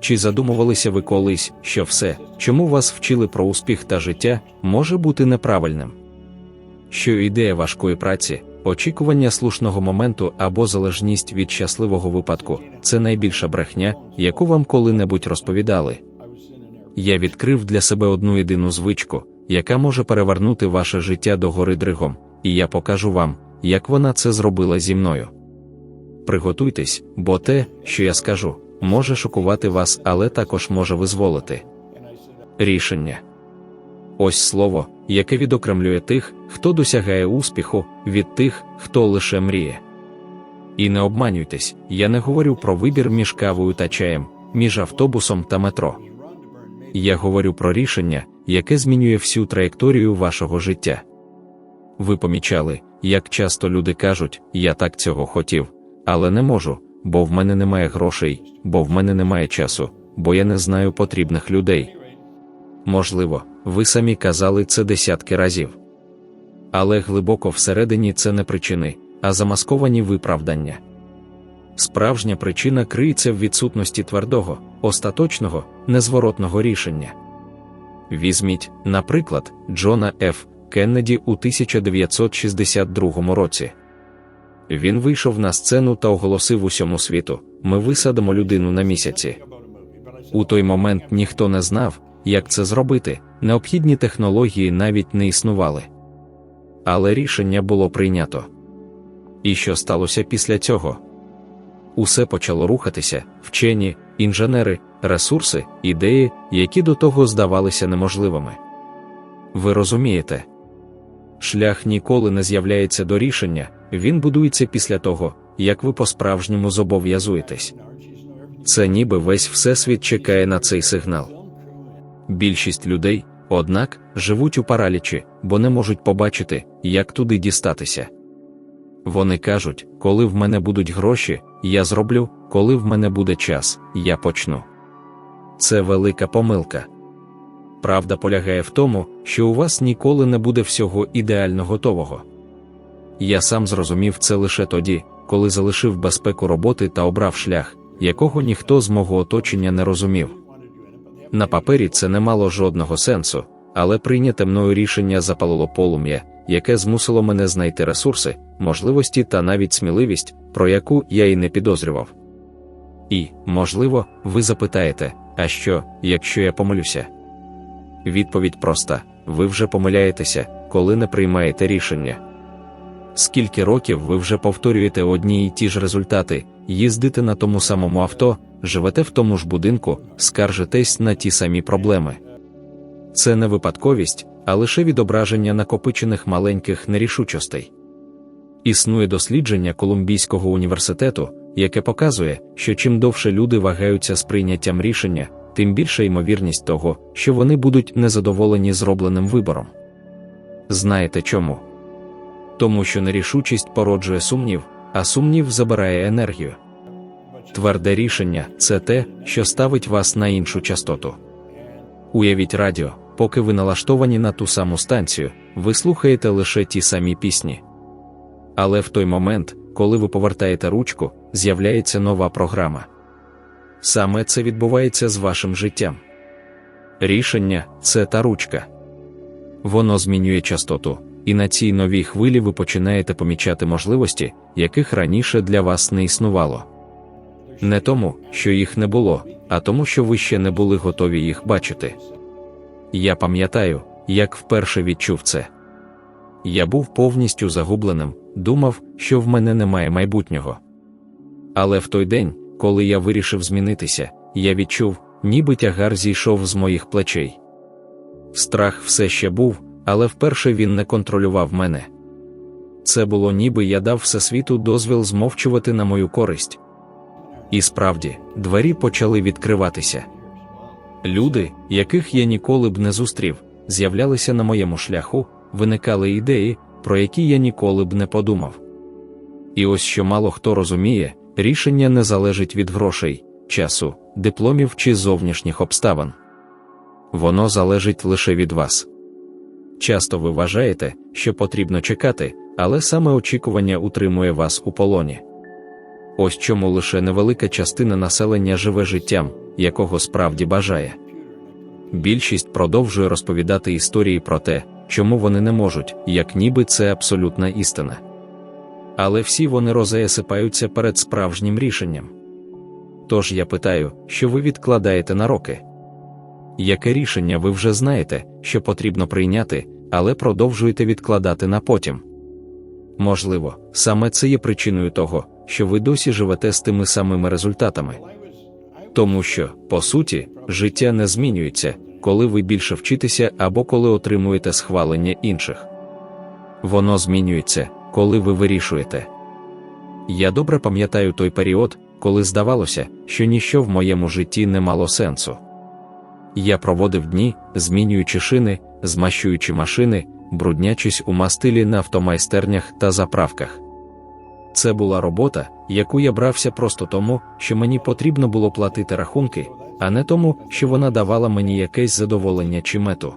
Чи задумувалися ви колись, що все, чому вас вчили про успіх та життя, може бути неправильним? Що ідея важкої праці, очікування слушного моменту або залежність від щасливого випадку це найбільша брехня, яку вам коли-небудь розповідали. Я відкрив для себе одну єдину звичку, яка може перевернути ваше життя до гори дригом, і я покажу вам, як вона це зробила зі мною. Приготуйтесь, бо те, що я скажу, може шокувати вас, але також може визволити. Рішення. Ось слово, яке відокремлює тих, хто досягає успіху, від тих, хто лише мріє. І не обманюйтесь, я не говорю про вибір між кавою та чаєм, між автобусом та метро. Я говорю про рішення, яке змінює всю траєкторію вашого життя. Ви помічали, як часто люди кажуть, я так цього хотів, але не можу, бо в мене немає грошей, бо в мене немає часу, бо я не знаю потрібних людей. Можливо, ви самі казали це десятки разів. Але глибоко всередині це не причини, а замасковані виправдання. Справжня причина криється в відсутності твердого, остаточного, незворотного рішення. Візьміть, наприклад, Джона Ф. Кеннеді у 1962 році. Він вийшов на сцену та оголосив усьому світу: ми висадимо людину на місяці. У той момент ніхто не знав, як це зробити, необхідні технології навіть не існували. Але рішення було прийнято. І що сталося після цього? Усе почало рухатися, вчені, інженери, ресурси, ідеї, які до того здавалися неможливими. Ви розумієте? Шлях ніколи не з'являється до рішення, він будується після того, як ви по-справжньому зобов'язуєтесь. Це ніби весь всесвіт чекає на цей сигнал. Більшість людей, однак, живуть у паралічі, бо не можуть побачити, як туди дістатися. Вони кажуть, коли в мене будуть гроші, я зроблю, коли в мене буде час, я почну. Це велика помилка. Правда полягає в тому, що у вас ніколи не буде всього ідеально готового. Я сам зрозумів це лише тоді, коли залишив безпеку роботи та обрав шлях, якого ніхто з мого оточення не розумів. На папері це не мало жодного сенсу, але прийняте мною рішення запалило полум'я, яке змусило мене знайти ресурси, можливості та навіть сміливість, про яку я й не підозрював. І, можливо, ви запитаєте, а що, якщо я помилюся? Відповідь проста: ви вже помиляєтеся, коли не приймаєте рішення. Скільки років ви вже повторюєте одні й ті ж результати, їздите на тому самому авто, живете в тому ж будинку, скаржитесь на ті самі проблеми. Це не випадковість, а лише відображення накопичених маленьких нерішучостей. Існує дослідження Колумбійського університету, яке показує, що чим довше люди вагаються з прийняттям рішення, тим більша ймовірність того, що вони будуть незадоволені зробленим вибором. Знаєте чому? Тому що нерішучість породжує сумнів, а сумнів забирає енергію. Тверде рішення це те, що ставить вас на іншу частоту. Уявіть радіо, поки ви налаштовані на ту саму станцію, ви слухаєте лише ті самі пісні. Але в той момент, коли ви повертаєте ручку, з'являється нова програма. Саме це відбувається з вашим життям. Рішення це та ручка. Воно змінює частоту, і на цій новій хвилі ви починаєте помічати можливості, яких раніше для вас не існувало. Не тому, що їх не було, а тому, що ви ще не були готові їх бачити. Я пам'ятаю, як вперше відчув це. Я був повністю загубленим, думав, що в мене немає майбутнього. Але в той день, коли я вирішив змінитися, я відчув, ніби тягар зійшов з моїх плечей. Страх все ще був, але вперше він не контролював мене. Це було ніби я дав всесвіту дозвіл змовчувати на мою користь. І справді, двері почали відкриватися. Люди, яких я ніколи б не зустрів, з'являлися на моєму шляху, виникали ідеї, про які я ніколи б не подумав. І ось що мало хто розуміє, рішення не залежить від грошей, часу, дипломів чи зовнішніх обставин. Воно залежить лише від вас. Часто ви вважаєте, що потрібно чекати, але саме очікування утримує вас у полоні. Ось чому лише невелика частина населення живе життям, якого справді бажає. Більшість продовжує розповідати історії про те, чому вони не можуть, як ніби це абсолютна істина. Але всі вони розеясипаються перед справжнім рішенням. Тож я питаю, що ви відкладаєте на роки? Яке рішення ви вже знаєте, що потрібно прийняти, але продовжуєте відкладати на потім? Можливо, саме це є причиною того, що ви досі живете з тими самими результатами. Тому що, по суті, життя не змінюється, коли ви більше вчитеся або коли отримуєте схвалення інших. Воно змінюється, коли ви вирішуєте. Я добре пам'ятаю той період, коли здавалося, що ніщо в моєму житті не мало сенсу. Я проводив дні, змінюючи шини, змащуючи машини, бруднячись у мастилі на автомайстернях та заправках. Це була робота, яку я брався просто тому, що мені потрібно було платити рахунки, а не тому, що вона давала мені якесь задоволення чи мету.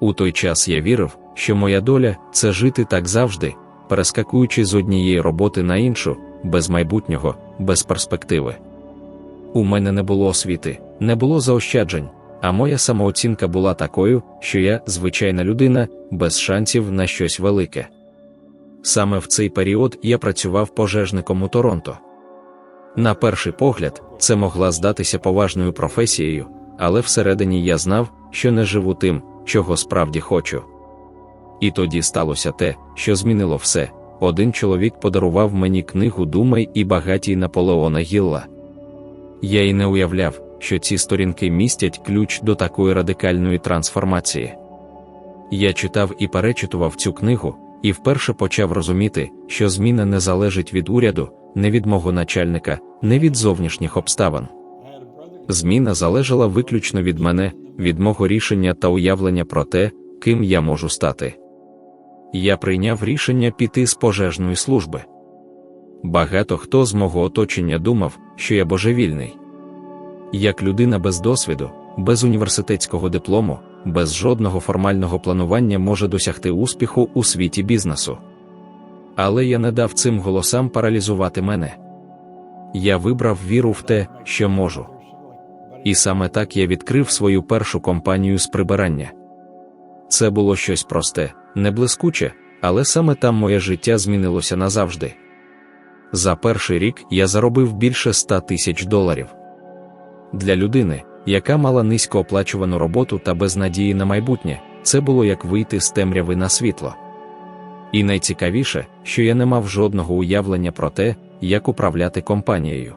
У той час я вірив, що моя доля це жити так завжди, перескакуючи з однієї роботи на іншу, без майбутнього, без перспективи. У мене не було освіти, не було заощаджень, а моя самооцінка була такою, що я, звичайна людина, без шансів на щось велике. Саме в цей період я працював пожежником у Торонто. На перший погляд, це могла здатися поважною професією, але всередині я знав, що не живу тим, чого справді хочу. І тоді сталося те, що змінило все. Один чоловік подарував мені книгу Думай і багатій Наполеона Гілла. Я й не уявляв, що ці сторінки містять ключ до такої радикальної трансформації. Я читав і перечитував цю книгу, і вперше почав розуміти, що зміна не залежить від уряду, не від мого начальника, не від зовнішніх обставин. Зміна залежала виключно від мене, від мого рішення та уявлення про те, ким я можу стати. Я прийняв рішення піти з пожежної служби. Багато хто з мого оточення думав, що я божевільний. Як людина без досвіду, без університетського диплому, без жодного формального планування може досягти успіху у світі бізнесу. Але я не дав цим голосам паралізувати мене. Я вибрав віру в те, що можу. І саме так я відкрив свою першу компанію з прибирання. Це було щось просте, не блискуче, але саме там моє життя змінилося назавжди. За перший рік я заробив більше 100 тисяч доларів. Для людини, яка мала низькооплачувану роботу та без надії на майбутнє, це було як вийти з темряви на світло. І найцікавіше, що я не мав жодного уявлення про те, як управляти компанією.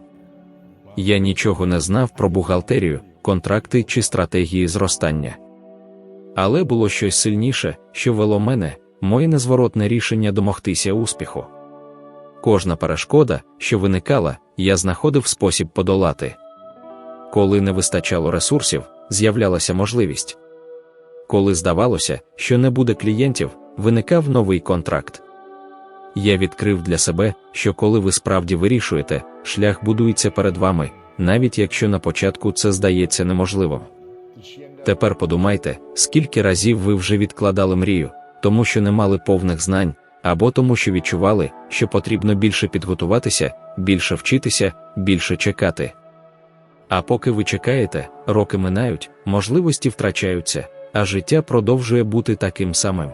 Я нічого не знав про бухгалтерію, контракти чи стратегії зростання. Але було щось сильніше, що вело мене, моє незворотне рішення домогтися успіху. Кожна перешкода, що виникала, я знаходив спосіб подолати. Коли не вистачало ресурсів, з'являлася можливість. Коли здавалося, що не буде клієнтів, виникав новий контракт. Я відкрив для себе, що коли ви справді вирішуєте, шлях будується перед вами, навіть якщо на початку це здається неможливим. Тепер подумайте, скільки разів ви вже відкладали мрію, тому що не мали повних знань, або тому, що відчували, що потрібно більше підготуватися, більше вчитися, більше чекати. А поки ви чекаєте, роки минають, можливості втрачаються, а життя продовжує бути таким самим.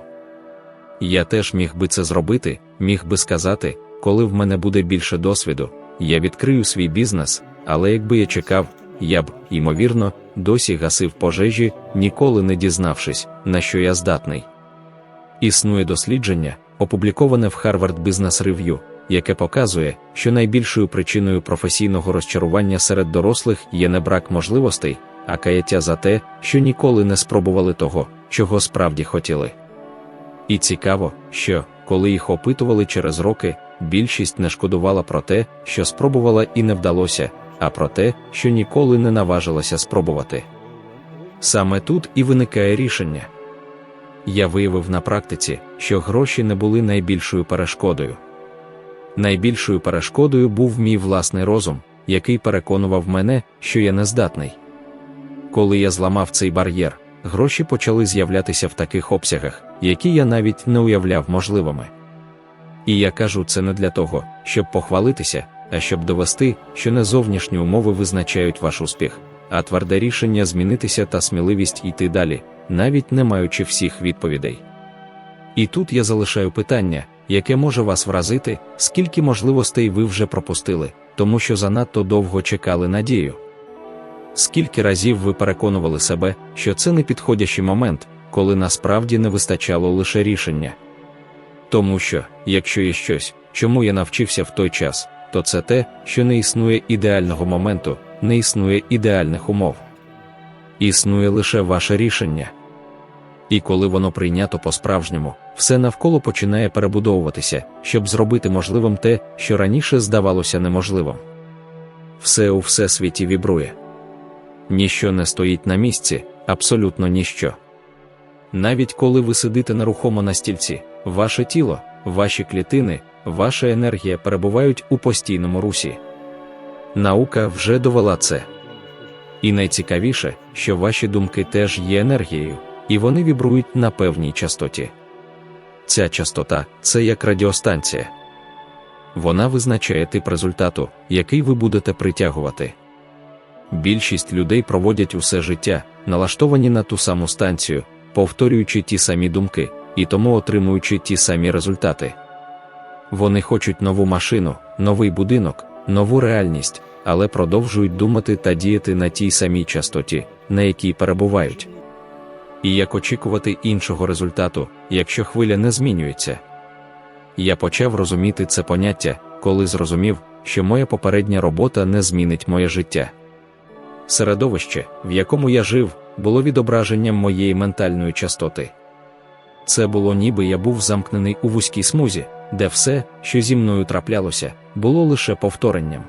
Я теж міг би це зробити, міг би сказати, коли в мене буде більше досвіду, я відкрию свій бізнес, але якби я чекав, я б, ймовірно, досі гасив пожежі, ніколи не дізнавшись, на що я здатний. Існує дослідження, опубліковане в Harvard Business Review, яке показує, що найбільшою причиною професійного розчарування серед дорослих є не брак можливостей, а каяття за те, що ніколи не спробували того, чого справді хотіли. І цікаво, що, коли їх опитували через роки, більшість не шкодувала про те, що спробувала і не вдалося, а про те, що ніколи не наважилася спробувати. Саме тут і виникає рішення. Я виявив на практиці, що гроші не були найбільшою перешкодою. Найбільшою перешкодою був мій власний розум, який переконував мене, що я нездатний. Коли я зламав цей бар'єр, гроші почали з'являтися в таких обсягах, які я навіть не уявляв можливими. І я кажу це не для того, щоб похвалитися, а щоб довести, що не зовнішні умови визначають ваш успіх, а тверде рішення змінитися та сміливість йти далі, навіть не маючи всіх відповідей. І тут я залишаю питання, яке може вас вразити, скільки можливостей ви вже пропустили, тому що занадто довго чекали надію. Скільки разів ви переконували себе, що це не підходящий момент, коли насправді не вистачало лише рішення. Тому що, якщо є щось, чому я навчився в той час, то це те, що не існує ідеального моменту, не існує ідеальних умов. Існує лише ваше рішення. І коли воно прийнято по-справжньому, все навколо починає перебудовуватися, щоб зробити можливим те, що раніше здавалося неможливим. Все у всесвіті вібрує. Ніщо не стоїть на місці, абсолютно ніщо. Навіть коли ви сидите нерухомо на стільці, ваше тіло, ваші клітини, ваша енергія перебувають у постійному русі. Наука вже довела це. І найцікавіше, що ваші думки теж є енергією, і вони вібрують на певній частоті. Ця частота це як радіостанція. Вона визначає тип результату, який ви будете притягувати. Більшість людей проводять усе життя, налаштовані на ту саму станцію, повторюючи ті самі думки, і тому отримуючи ті самі результати. Вони хочуть нову машину, новий будинок, нову реальність, але продовжують думати та діяти на тій самій частоті, на якій перебувають. І як очікувати іншого результату, якщо хвиля не змінюється. Я почав розуміти це поняття, коли зрозумів, що моя попередня робота не змінить моє життя. Середовище, в якому я жив, було відображенням моєї ментальної частоти. Це було ніби я був замкнений у вузькій смузі, де все, що зі мною траплялося, було лише повторенням.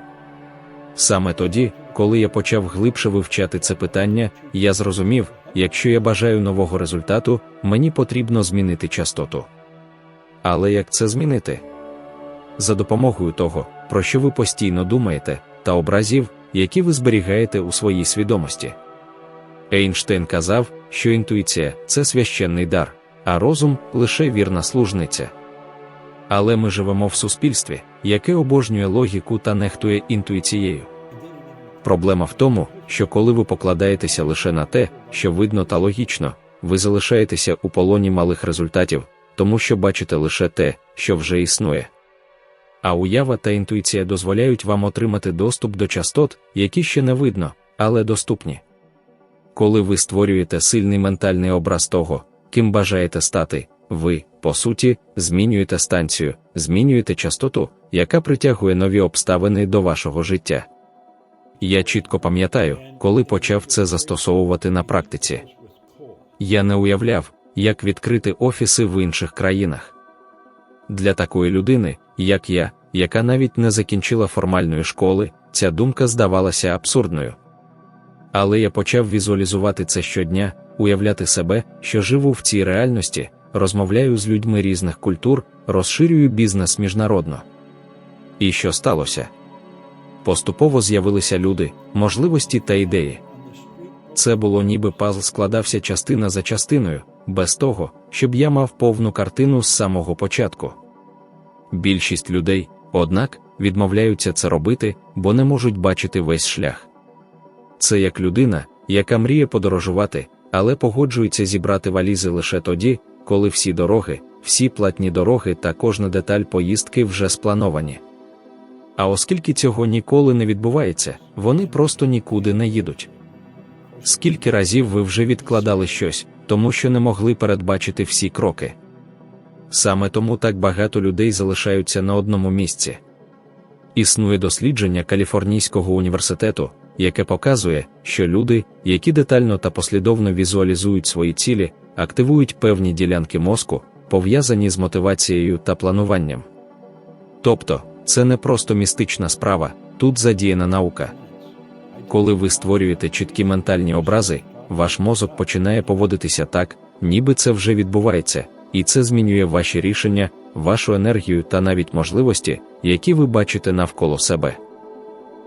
Саме тоді, коли я почав глибше вивчати це питання, я зрозумів, якщо я бажаю нового результату, мені потрібно змінити частоту. Але як це змінити? За допомогою того, про що ви постійно думаєте, та образів, які ви зберігаєте у своїй свідомості. Ейнштейн казав, що інтуїція це священний дар, а розум лише вірна служниця. Але ми живемо в суспільстві, яке обожнює логіку та нехтує інтуїцією. Проблема в тому, що коли ви покладаєтеся лише на те, що видно та логічно, ви залишаєтеся у полоні малих результатів, тому що бачите лише те, що вже існує. А уява та інтуїція дозволяють вам отримати доступ до частот, які ще не видно, але доступні. Коли ви створюєте сильний ментальний образ того, ким бажаєте стати, ви, по суті, змінюєте станцію, змінюєте частоту, яка притягує нові обставини до вашого життя. Я чітко пам'ятаю, коли почав це застосовувати на практиці. Я не уявляв, як відкрити офіси в інших країнах. Для такої людини, як я, яка навіть не закінчила формальної школи, ця думка здавалася абсурдною. Але я почав візуалізувати це щодня, уявляти себе, що живу в цій реальності, розмовляю з людьми різних культур, розширюю бізнес міжнародно. І що сталося? Поступово з'явилися люди, можливості та ідеї. Це було ніби пазл складався частина за частиною, без того, щоб я мав повну картину з самого початку. Більшість людей, однак, відмовляються це робити, бо не можуть бачити весь шлях. Це як людина, яка мріє подорожувати, але погоджується зібрати валізи лише тоді, коли всі дороги, всі платні дороги та кожна деталь поїздки вже сплановані. А оскільки цього ніколи не відбувається, вони просто нікуди не їдуть. Скільки разів ви вже відкладали щось, тому що не могли передбачити всі кроки. Саме тому так багато людей залишаються на одному місці. Існує дослідження Каліфорнійського університету, яке показує, що люди, які детально та послідовно візуалізують свої цілі, активують певні ділянки мозку, пов'язані з мотивацією та плануванням. Тобто, це не просто містична справа, тут задіяна наука. Коли ви створюєте чіткі ментальні образи, ваш мозок починає поводитися так, ніби це вже відбувається, і це змінює ваші рішення, вашу енергію та навіть можливості, які ви бачите навколо себе.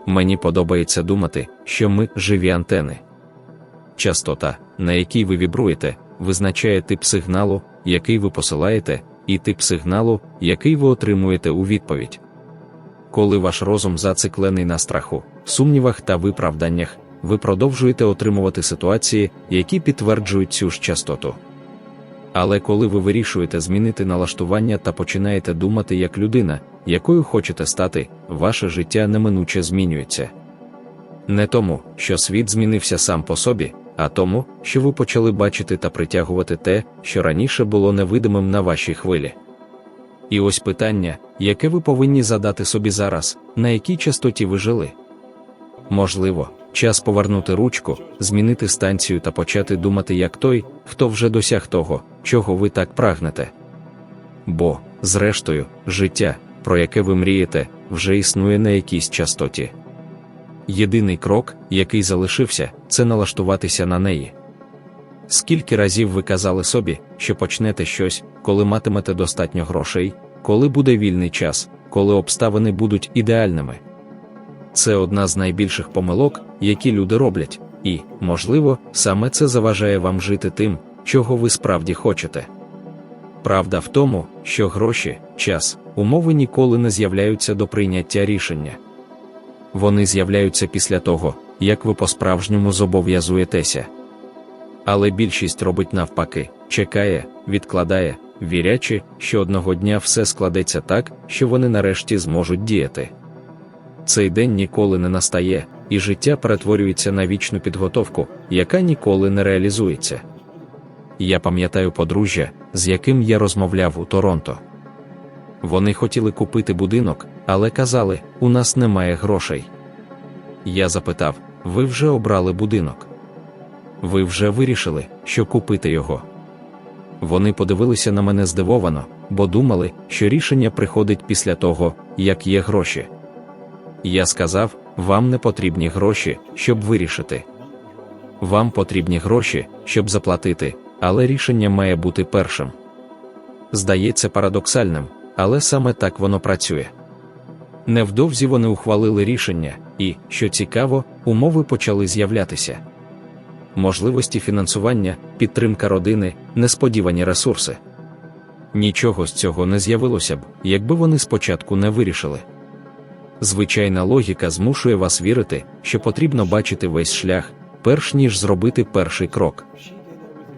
Мені подобається думати, що ми живі антени. Частота, на якій ви вібруєте, визначає тип сигналу, який ви посилаєте, і тип сигналу, який ви отримуєте у відповідь. Коли ваш розум зациклений на страху, сумнівах та виправданнях, ви продовжуєте отримувати ситуації, які підтверджують цю ж частоту. Але коли ви вирішуєте змінити налаштування та починаєте думати як людина, якою хочете стати, ваше життя неминуче змінюється. Не тому, що світ змінився сам по собі, а тому, що ви почали бачити та притягувати те, що раніше було невидимим на вашій хвилі. І ось питання, яке ви повинні задати собі зараз, на якій частоті ви жили. Можливо, час повернути ручку, змінити станцію та почати думати як той, хто вже досяг того, чого ви так прагнете. Бо, зрештою, життя, про яке ви мрієте, вже існує на якійсь частоті. Єдиний крок, який залишився, це налаштуватися на неї. Скільки разів ви казали собі, що почнете щось, коли матимете достатньо грошей, коли буде вільний час, коли обставини будуть ідеальними? Це одна з найбільших помилок, які люди роблять, і, можливо, саме це заважає вам жити тим, чого ви справді хочете. Правда в тому, що гроші, час, умови ніколи не з'являються до прийняття рішення. Вони з'являються після того, як ви по-справжньому зобов'язуєтеся. Але більшість робить навпаки, чекає, відкладає, вірячи, що одного дня все складеться так, що вони нарешті зможуть діяти. Цей день ніколи не настає, і життя перетворюється на вічну підготовку, яка ніколи не реалізується. Я пам'ятаю подружжя, з яким я розмовляв у Торонто. Вони хотіли купити будинок, але казали, у нас немає грошей. Я запитав: ви вже обрали будинок? Ви вже вирішили, що купити його? Вони подивилися на мене здивовано, бо думали, що рішення приходить після того, як є гроші. Я сказав: вам не потрібні гроші, щоб вирішити. Вам потрібні гроші, щоб заплатити, але рішення має бути першим. Здається парадоксальним, але саме так воно працює. Невдовзі вони ухвалили рішення, і, що цікаво, умови почали з'являтися. Можливості фінансування, підтримка родини, несподівані ресурси. Нічого з цього не з'явилося б, якби вони спочатку не вирішили. Звичайна логіка змушує вас вірити, що потрібно бачити весь шлях, перш ніж зробити перший крок.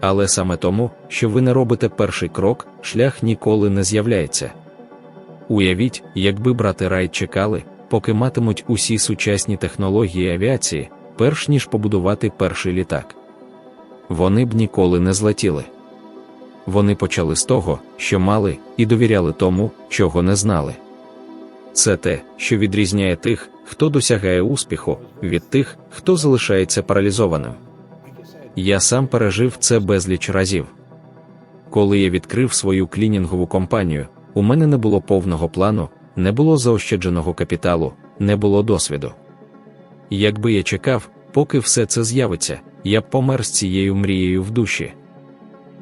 Але саме тому, що ви не робите перший крок, шлях ніколи не з'являється. Уявіть, якби брати райд чекали, поки матимуть усі сучасні технології авіації, перш ніж побудувати перший літак. Вони б ніколи не злетіли. Вони почали з того, що мали, і довіряли тому, чого не знали. Це те, що відрізняє тих, хто досягає успіху, від тих, хто залишається паралізованим. Я сам пережив це безліч разів. Коли я відкрив свою клінінгову компанію, у мене не було повного плану, не було заощадженого капіталу, не було досвіду. Якби я чекав, поки все це з'явиться, я б помер з цією мрією в душі.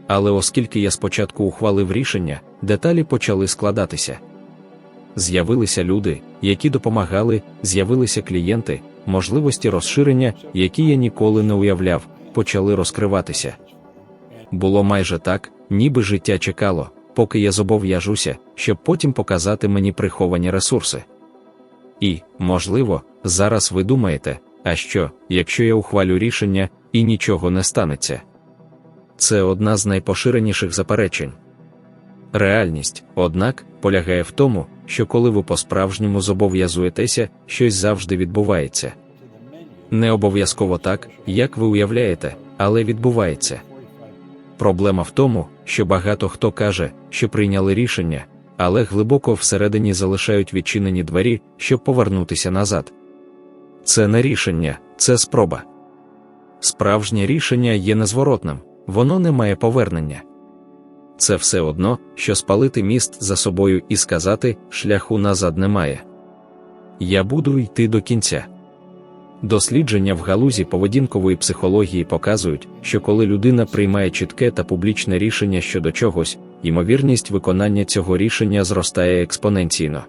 Але оскільки я спочатку ухвалив рішення, деталі почали складатися. З'явилися люди, які допомагали, з'явилися клієнти, можливості розширення, які я ніколи не уявляв, почали розкриватися. Було майже так, ніби життя чекало, поки я зобов'яжуся, щоб потім показати мені приховані ресурси. І, можливо, зараз ви думаєте, а що, якщо я ухвалю рішення і нічого не станеться? Це одна з найпоширеніших заперечень. Реальність, однак, полягає в тому, що коли ви по-справжньому зобов'язуєтеся, щось завжди відбувається. Не обов'язково так, як ви уявляєте, але відбувається. Проблема в тому, що багато хто каже, що прийняли рішення, але глибоко всередині залишають відчинені двері, щоб повернутися назад. Це не рішення, це спроба. Справжнє рішення є незворотним, воно не має повернення. Це все одно, що спалити міст за собою і сказати, шляху назад немає. Я буду йти до кінця. Дослідження в галузі поведінкової психології показують, що коли людина приймає чітке та публічне рішення щодо чогось, ймовірність виконання цього рішення зростає експоненційно.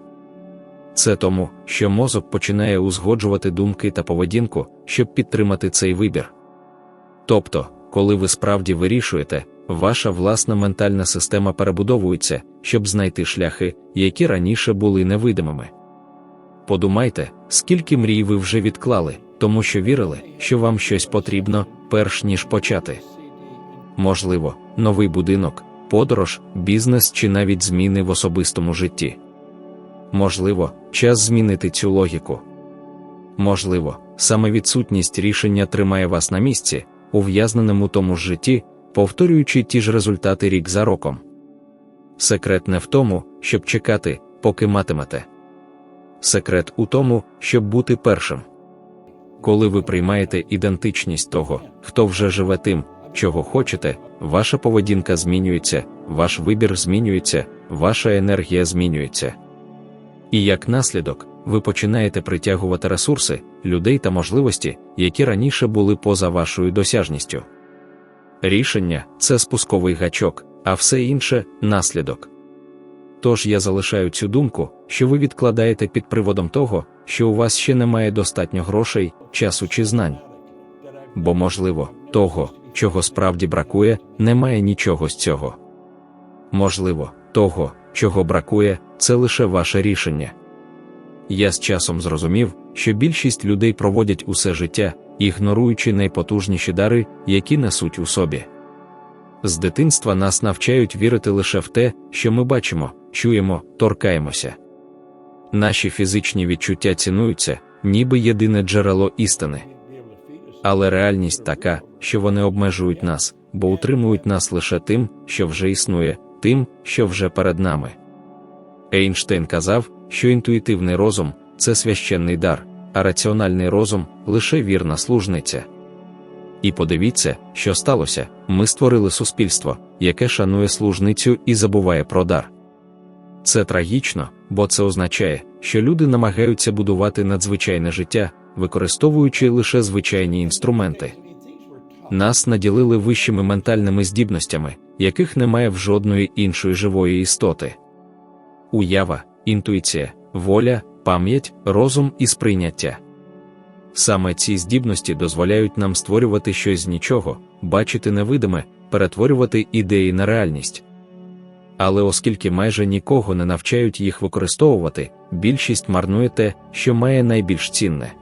Це тому, що мозок починає узгоджувати думки та поведінку, щоб підтримати цей вибір. Тобто, коли ви справді вирішуєте, ваша власна ментальна система перебудовується, щоб знайти шляхи, які раніше були невидимими. Подумайте, скільки мрій ви вже відклали, тому що вірили, що вам щось потрібно, перш ніж почати. Можливо, новий будинок, подорож, бізнес чи навіть зміни в особистому житті. Можливо, час змінити цю логіку. Можливо, саме відсутність рішення тримає вас на місці, ув'язненому тому ж житті, повторюючи ті ж результати рік за роком. Секрет не в тому, щоб чекати, поки матимете. Секрет у тому, щоб бути першим. Коли ви приймаєте ідентичність того, хто вже живе тим, чого хочете, ваша поведінка змінюється, ваш вибір змінюється, ваша енергія змінюється. І як наслідок, ви починаєте притягувати ресурси, людей та можливості, які раніше були поза вашою досяжністю. Рішення це спусковий гачок, а все інше наслідок. Тож я залишаю цю думку, що ви відкладаєте під приводом того, що у вас ще немає достатньо грошей, часу чи знань. Бо, можливо, того, чого справді бракує, немає нічого з цього. Можливо, того, чого бракує, це лише ваше рішення. Я з часом зрозумів, що більшість людей проводять усе життя, ігноруючи найпотужніші дари, які несуть у собі. З дитинства нас навчають вірити лише в те, що ми бачимо, чуємо, торкаємося. Наші фізичні відчуття цінуються, ніби єдине джерело істини. Але реальність така, що вони обмежують нас, бо утримують нас лише тим, що вже існує, тим, що вже перед нами. Ейнштейн казав, що інтуїтивний розум це священний дар, а раціональний розум лише вірна служниця. І подивіться, що сталося: ми створили суспільство, яке шанує служницю і забуває про дар. Це трагічно, бо це означає, що люди намагаються будувати надзвичайне життя, використовуючи лише звичайні інструменти. Нас наділили вищими ментальними здібностями, яких немає в жодної іншої живої істоти. Уява, інтуїція, воля, пам'ять, розум і сприйняття. Саме ці здібності дозволяють нам створювати щось з нічого, бачити невидиме, перетворювати ідеї на реальність. Але оскільки майже нікого не навчають їх використовувати, більшість марнує те, що має найбільш цінне.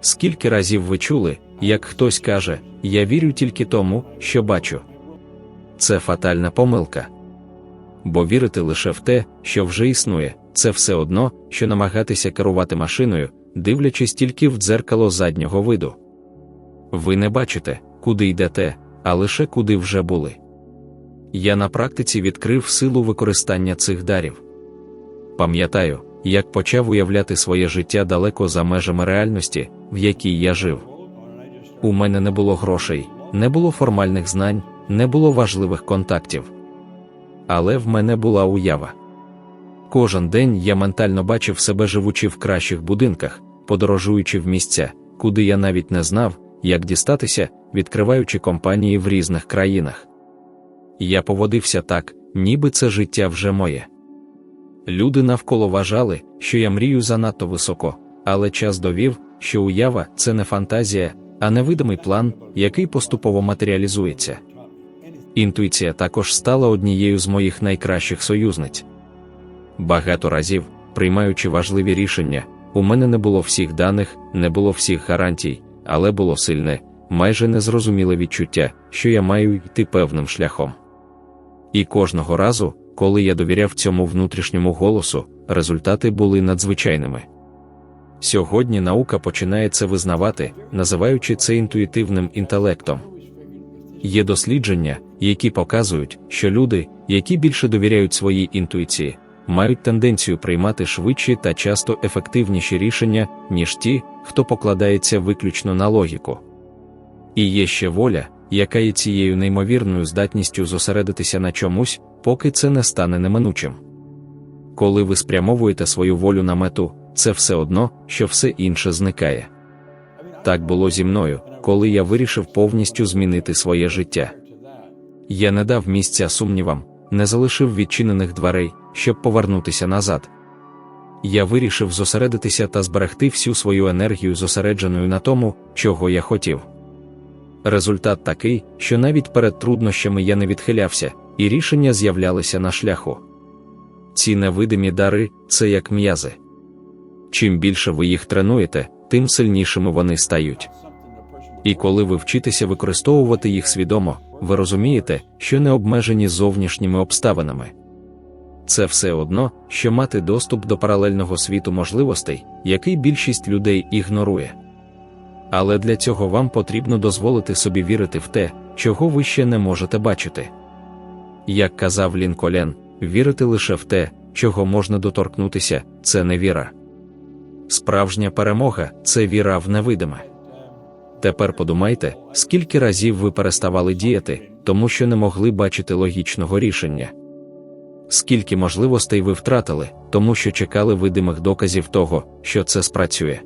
Скільки разів ви чули, як хтось каже, я вірю тільки тому, що бачу. Це фатальна помилка. Бо вірити лише в те, що вже існує, це все одно, що намагатися керувати машиною, дивлячись тільки в дзеркало заднього виду. Ви не бачите, куди йдете, а лише куди вже були. Я на практиці відкрив силу використання цих дарів. Пам'ятаю, як почав уявляти своє життя далеко за межами реальності, в якій я жив. У мене не було грошей, не було формальних знань, не було важливих контактів. Але в мене була уява. Кожен день я ментально бачив себе живучи в кращих будинках, подорожуючи в місця, куди я навіть не знав, як дістатися, відкриваючи компанії в різних країнах. Я поводився так, ніби це життя вже моє. Люди навколо вважали, що я мрію занадто високо, але час довів, що уява це не фантазія, а невидимий план, який поступово матеріалізується. Інтуїція також стала однією з моїх найкращих союзниць. Багато разів, приймаючи важливі рішення, у мене не було всіх даних, не було всіх гарантій, але було сильне, майже незрозуміле відчуття, що я маю йти певним шляхом. І кожного разу, коли я довіряв цьому внутрішньому голосу, результати були надзвичайними. Сьогодні наука починає це визнавати, називаючи це інтуїтивним інтелектом. Є дослідження, які показують, що люди, які більше довіряють своїй інтуїції, мають тенденцію приймати швидші та часто ефективніші рішення, ніж ті, хто покладається виключно на логіку. І є ще воля, яка є цією неймовірною здатністю зосередитися на чомусь, поки це не стане неминучим. Коли ви спрямовуєте свою волю на мету, це все одно, що все інше зникає. Так було зі мною, коли я вирішив повністю змінити своє життя. Я не дав місця сумнівам, не залишив відчинених дверей, щоб повернутися назад. Я вирішив зосередитися та зберегти всю свою енергію зосередженою на тому, чого я хотів. Результат такий, що навіть перед труднощами я не відхилявся, і рішення з'являлися на шляху. Ці невидимі дари це як м'язи. Чим більше ви їх тренуєте, тим сильнішими вони стають. І коли ви вчитеся використовувати їх свідомо, ви розумієте, що не обмежені зовнішніми обставинами. Це все одно, що мати доступ до паралельного світу можливостей, який більшість людей ігнорує. Але для цього вам потрібно дозволити собі вірити в те, чого ви ще не можете бачити. Як казав Лінколен, вірити лише в те, чого можна доторкнутися, це не віра. Справжня перемога це віра в невидиме. Тепер подумайте, скільки разів ви переставали діяти, тому що не могли бачити логічного рішення. Скільки можливостей ви втратили, тому що чекали видимих доказів того, що це спрацює.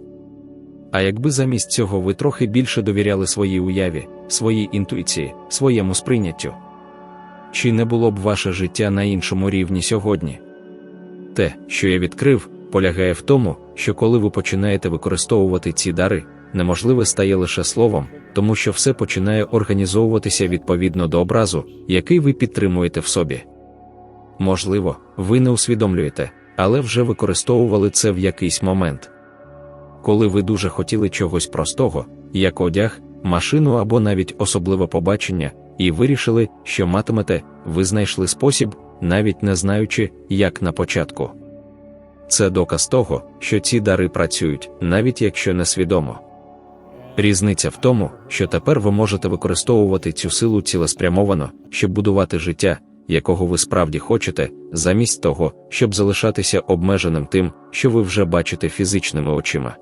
А якби замість цього ви трохи більше довіряли своїй уяві, своїй інтуїції, своєму сприйняттю? Чи не було б ваше життя на іншому рівні сьогодні? Те, що я відкрив, полягає в тому, що коли ви починаєте використовувати ці дари, неможливе стає лише словом, тому що все починає організовуватися відповідно до образу, який ви підтримуєте в собі. Можливо, ви не усвідомлюєте, але вже використовували це в якийсь момент. Коли ви дуже хотіли чогось простого, як одяг, машину або навіть особливе побачення, і вирішили, що матимете, ви знайшли спосіб, навіть не знаючи, як на початку. Це доказ того, що ці дари працюють, навіть якщо несвідомо. Різниця в тому, що тепер ви можете використовувати цю силу цілеспрямовано, щоб будувати життя, якого ви справді хочете, замість того, щоб залишатися обмеженим тим, що ви вже бачите фізичними очима.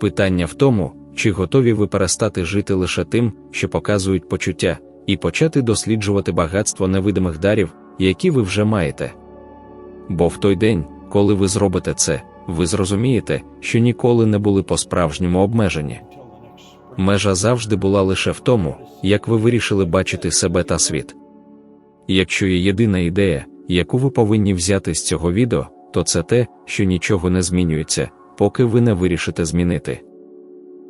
Питання в тому, чи готові ви перестати жити лише тим, що показують почуття, і почати досліджувати багатство невидимих дарів, які ви вже маєте. Бо в той день, коли ви зробите це, ви зрозумієте, що ніколи не були по-справжньому обмежені. Межа завжди була лише в тому, як ви вирішили бачити себе та світ. Якщо є єдина ідея, яку ви повинні взяти з цього відео, то це те, що нічого не змінюється, поки ви не вирішите змінити.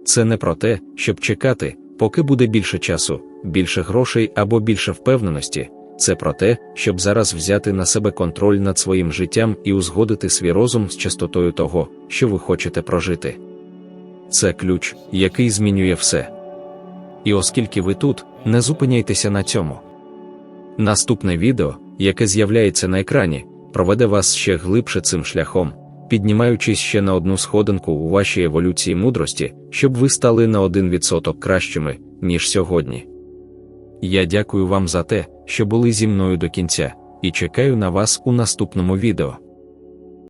Це не про те, щоб чекати, поки буде більше часу, більше грошей або більше впевненості. Це про те, щоб зараз взяти на себе контроль над своїм життям і узгодити свій розум з частотою того, що ви хочете прожити. Це ключ, який змінює все. І оскільки ви тут, не зупиняйтеся на цьому. Наступне відео, яке з'являється на екрані, проведе вас ще глибше цим шляхом, піднімаючись ще на одну сходинку у вашій еволюції мудрості, щоб ви стали на один відсоток кращими, ніж сьогодні. Я дякую вам за те, що були зі мною до кінця, і чекаю на вас у наступному відео.